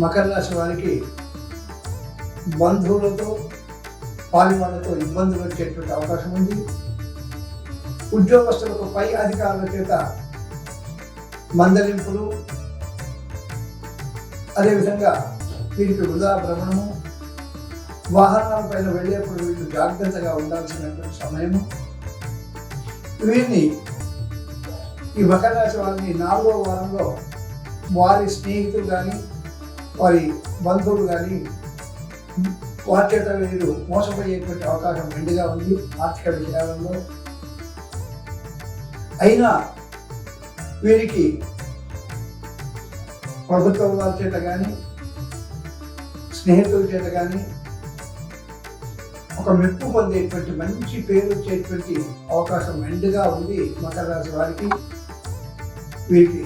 మకర రాశి వారికి బంధువులతో పాలివాళ్ళతో ఇబ్బందులు వచ్చేటువంటి అవకాశం ఉంది. ఉద్యోగస్తులకు పై అధికారుల చేత మందలింపులు అదేవిధంగా వీరికి వృధా భ్రమణము వాహనాలపైన వెళ్ళేప్పుడు వీళ్ళు జాగ్రత్తగా ఉండాల్సినటువంటి సమయము. వీరిని ఈ మకర రాశి వారిని నాలుగో వారంలో వారి స్నేహితులు కానీ వారి బంధువులు కానీ వారి చేత వీరు మోసపోయేటువంటి అవకాశం మెండుగా ఉంది. ఆర్థిక విషయాలలో అయినా వీరికి ప్రభుత్వం వారి చేత కానీ స్నేహితుల చేత కానీ ఒక మెప్పు పొందేటువంటి మంచి పేరు వచ్చేటువంటి అవకాశం మెండుగా ఉంది. మకర రాశి వారికి వీరికి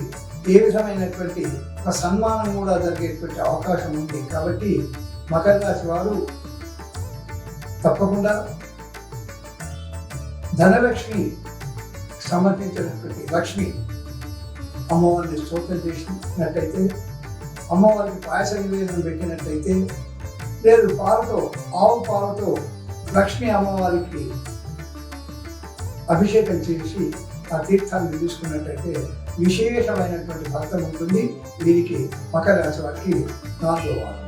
ఏ విధమైనటువంటి ఒక సన్మానం కూడా జరిగేటువంటి అవకాశం ఉంది. కాబట్టి మకర రాశి వారు తప్పకుండా ధనలక్ష్మి సమర్పించినటువంటి లక్ష్మి అమ్మవారిని స్తోత్రం చేసినట్టయితే అమ్మవారికి పాయస నివేదన పెట్టినట్టయితే లేదు పాలతో ఆవు పాలతో లక్ష్మీ అమ్మవారికి అభిషేకం చేసి ఆ తీర్థాన్ని చూసుకున్నట్టయితే విశేషమైనటువంటి ఫలితం ఉంటుంది. దీనికి మకర రాశి వారికి నాలుగో వారం.